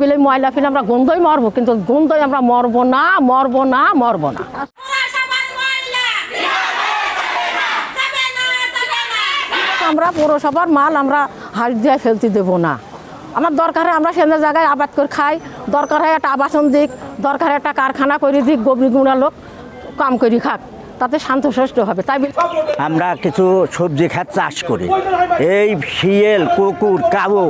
বিলে, ময়লা ফেলে আমরা গন্ধই মরবো, কিন্তু গন্ধই আমরা মরবো না মরবো না মরবো না। আমরা পৌরসভার মাল আমরা হাত দিয়ে ফেলতে দেবো না। আমার দরকার হয় আমরা সেখানে জায়গায় আবাদ করে খাই, দরকার হয় একটা আবাসন দিক, দরকার একটা কারখানা করে দিক গবরি গুঁড়া লোক কাম করি খাক। তাতে শান্তশিষ্ট হবে, তাই আমরা কিছু সবজি খাত চাষ করি। এই শিয়েল, কুকুর, কাবো,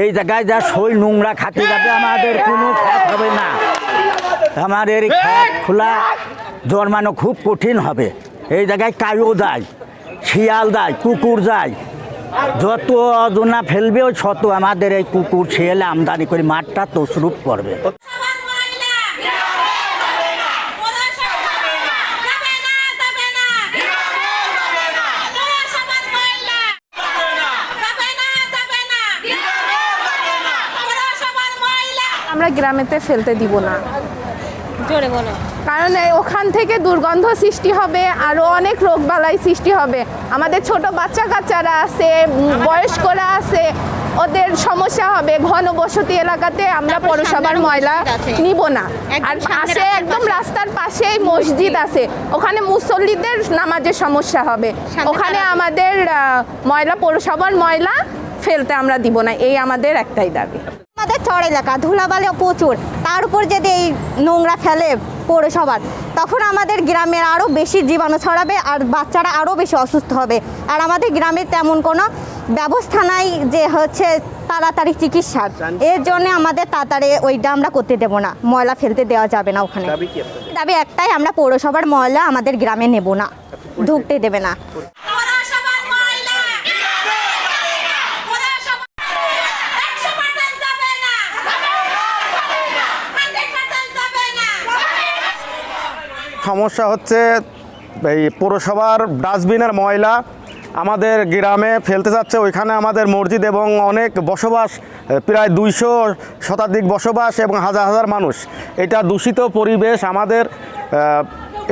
এই জায়গায় যা শৈল নোংরা খাতে যাবে আমাদের কোনো হবে না। আমাদের খোলা, জন্মানো খুব কঠিন হবে। এই জায়গায় কায়ও যায়, শিয়াল যায়, কুকুর যায়। যত অজনা ফেলবে, ওই শত আমাদের এই কুকুর, শিয়ালে আমদানি করে মাঠটা তসরূপ করবে পুরসভার ময়লা পুরসভা যাবে না যাবে না পুরসভার ময়লা যাবে না যাবে না পুরসভার ময়লা আমরা গ্রামেতে ফেলতে দিব না। জোরে বলো। কারণ ওখান থেকে দুর্গন্ধ সৃষ্টি হবে আরও অনেক রোগবালাই সৃষ্টি হবে। আমাদের ছোট বাচ্চা কাচ্চারা আছে বয়স্করা আছে ওদের সমস্যা হবে। ঘন বসতি এলাকাতে আমরা পৌরসভার ময়লা নিব না। আর পাশে একদম রাস্তার পাশেই মসজিদ আছে। ওখানে মুসল্লিদের নামাজের সমস্যা হবে। ওখানে আমাদের ময়লা পৌরসভার ময়লা ফেলতে আমরা দিব না। এই আমাদের একটাই দাবি। চর এলাকা ধুলাবালিও প্রচুর। তার উপর যদি এই নোংরা ফেলে পৌরসভার তখন আমাদের গ্রামের আরও বেশি জীবাণু ছড়াবে আর বাচ্চারা আরও বেশি অসুস্থ হবে। আর আমাদের গ্রামে তেমন কোনো ব্যবস্থা নাই যে হচ্ছে তাড়াতাড়ি চিকিৎসা। এর জন্য আমাদের তাড়াতাড়ি ওইটা আমরা করতে দেবো না। ময়লা ফেলতে দেওয়া যাবে না ওখানে। দাবি একটাই আমরা পৌরসভার ময়লা আমাদের গ্রামে নেব না। ঢুকতে দেবে না পুরসভার ময়লা পুরসভা একশো পার্সেন্ট যাবে না হান্ড্রেড পার্সেন্ট যাবে না সমস্যা হচ্ছে এই পৌরসভার ডাস্টবিনের ময়লা আমাদের গ্রামে ফেলতে যাচ্ছে। ওইখানে আমাদের মসজিদ এবং অনেক বসবাস, প্রায় দুইশো শতাধিক বসবাস এবং হাজার হাজার মানুষ। এটা দূষিত পরিবেশ আমাদের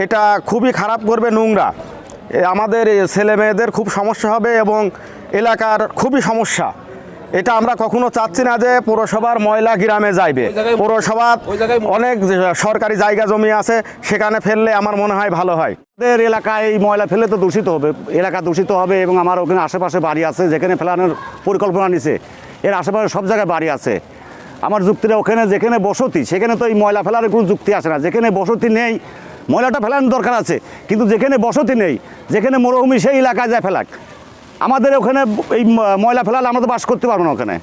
এটা খুবই খারাপ করবে নোংরা। আমাদের ছেলে মেয়েদের খুব সমস্যা হবে এবং এলাকার খুবই সমস্যা। এটা আমরা কখনো চাচ্ছি না যে পৌরসভার ময়লা গ্রামে যাইবে। পৌরসভা অনেক সরকারি জায়গা জমি আছে সেখানে ফেললে আমার মনে হয় ভালো হয়। আমাদের এলাকায় এই ময়লা ফেলে তো দূষিত হবে এলাকা দূষিত হবে এবং আমার ওখানে আশেপাশে বাড়ি আছে যেখানে ফেলানোর পরিকল্পনা নিছে। এর আশেপাশে সব জায়গায় বাড়ি আছে। আমার যুক্তিটা ওখানে যেখানে বসতি সেখানে তো এই ময়লা ফেলার কোনো যুক্তি আসে না। যেখানে বসতি নেই ময়লাটা ফেলানোর দরকার আছে। কিন্তু যেখানে বসতি নেই যেখানে মরুভূমি সেই এলাকায় যায় ফেলাক। আমাদের ওখানে এই ময়লা ফেলালে আমরা তো বাস করতে পারব না ওখানে।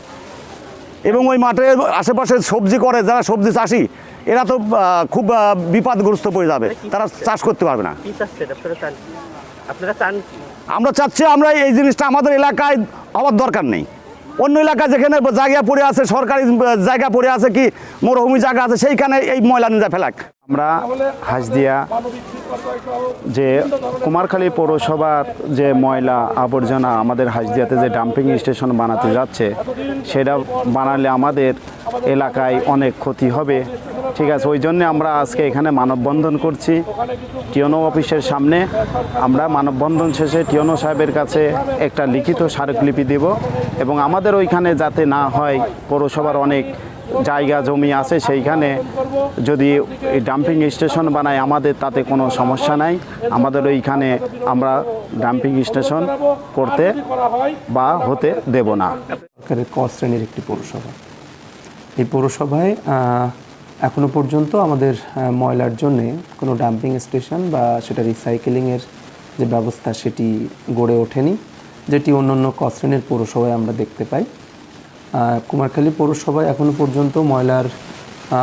এবং ওই মাঠের আশেপাশে সবজি করে যারা সবজি চাষি এরা তো খুব বিপদগ্রস্ত পড়ে যাবে। তারা চাষ করতে পারবে না? আমরা চাচ্ছি আমরা এই জিনিসটা আমাদের এলাকায় হওয়ার দরকার নেই। অন্য এলাকায় যেখানে জায়গা পড়ে আছে, সরকারি জায়গা পড়ে আছে কি, মরুভূমি জায়গা আছে, সেইখানে এই ময়লা নিয়ে ফেলাক। আমরা হাসদিয়া যে কুমারখালী পৌরসভার যে ময়লা আবর্জনা আমাদের হাসদিয়াতে যে ডাম্পিং স্টেশন বানাতে যাচ্ছে, সেটা বানালে আমাদের এলাকায় অনেক ক্ষতি হবে। ঠিক আছে, ওই জন্যে আমরা আজকে এখানে মানববন্ধন করছি। টিওনো অফিসের সামনে আমরা মানববন্ধন শেষে টিওনো সাহেবের কাছে একটা লিখিত স্মারকলিপি দেব এবং আমাদের ওইখানে যাতে না হয় পৌরসভার অনেক জায়গা, জমি আছে সেইখানে যদি এই ডাম্পিং স্টেশন বানায় আমাদের তাতে কোনো সমস্যা নাই। আমাদের ওইখানে আমরা ডাম্পিং স্টেশন করতে বা হতে দেব না। সরকারের ক শ্রেণির একটি পৌরসভা। এই পৌরসভায় আহ, এখনও পর্যন্ত আমাদের ময়লার জন্যে কোনো ডাম্পিং স্টেশন বা সেটা রিসাইকেলিংয়ের যে ব্যবস্থা সেটি গড়ে ওঠেনি যেটি অন্য অন্য ক শ্রেণির পৌরসভায় আমরা দেখতে পাই। কুমারখালী পৌরসভায় এখনও পর্যন্ত ময়লার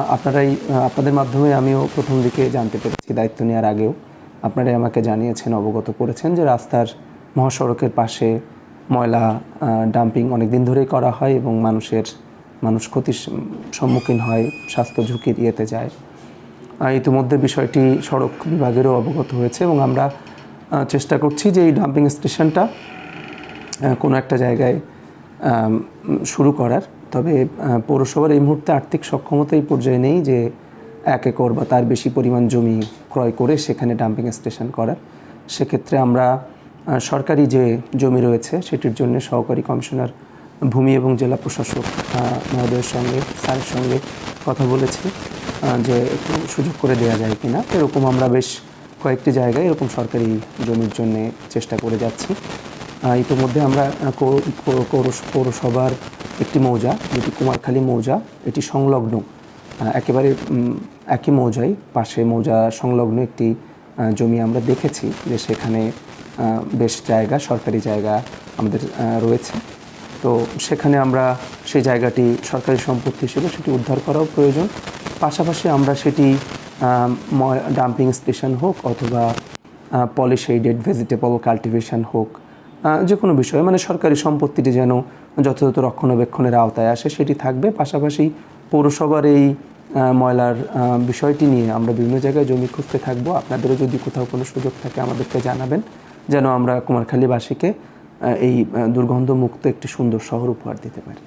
আপনারাই আপনাদের মাধ্যমে আমিও প্রথম দিকে জানতে পেরেছি দায়িত্ব নেওয়ার আগেও আপনারাই আমাকে জানিয়েছেন অবগত করেছেন যে রাস্তার মহাসড়কের পাশে ময়লা ডাম্পিং অনেক দিন ধরেই করা হয় এবং মানুষের মানুষ ক্ষতির সম্মুখীন হয়, স্বাস্থ্য ঝুঁকির ইয়েতে যায়। ইতিমধ্যে বিষয়টি সড়ক বিভাগেরও অবগত হয়েছে এবং আমরা চেষ্টা করছি যে এই ডাম্পিং স্টেশনটা কোনো একটা জায়গায় শুরু করার। তবে পৌরসভার এই মুহূর্তে আর্থিক সক্ষমতা এই পর্যায়ে নেই যে এক একর বা তার বেশি পরিমাণ জমি ক্রয় করে সেখানে ডাম্পিং স্টেশন করার। সেক্ষেত্রে আমরা সরকারি যে জমি রয়েছে, সেটির জন্য সহকারী কমিশনার ভূমি এবং জেলা প্রশাসক মহোদয়ের সঙ্গে, স্যারের সঙ্গে কথা বলেছি যে একটু সুযোগ করে দেওয়া যায় কিনা। এরকম আমরা বেশ কয়েকটি জায়গায় এরকম সরকারি জমির জন্য চেষ্টা করে যাচ্ছি। ইতিমধ্যে আমরা পৌরসভার একটি মৌজা, যেটি কুমারখালী মৌজা, এটি সংলগ্ন একেবারে একই মৌজায় পাশে মৌজা সংলগ্ন একটি জমি আমরা দেখেছি, যে সেখানে বেশ জায়গা, সরকারি জায়গা আমাদের রয়েছে। তো সেখানে আমরা সেই জায়গাটি সরকারি সম্পত্তি হিসেবে সেটি উদ্ধার করাও প্রয়োজন। পাশাপাশি আমরা সেটি ডাম্পিং স্টেশন হোক অথবা পলিশ এইডেড ভেজিটেবল কাল্টিভেশন হোক যে কোনো বিষয়ে মানে সরকারি সম্পত্তিটি যেন যথাযথ রক্ষণাবেক্ষণের আওতায় আসে সেটি থাকবে। পাশাপাশি পৌরসভার এই ময়লার বিষয়টি নিয়ে আমরা বিভিন্ন জায়গায় জমি খুঁজতে থাকব। আপনাদেরও যদি কোথাও কোনো সুযোগ থাকে আমাদেরকে জানাবেন। যেন আমরা কুমারখালীবাসীকে এই দুর্গন্ধ মুক্ত একটি সুন্দর শহর উপহার দিতে পারি।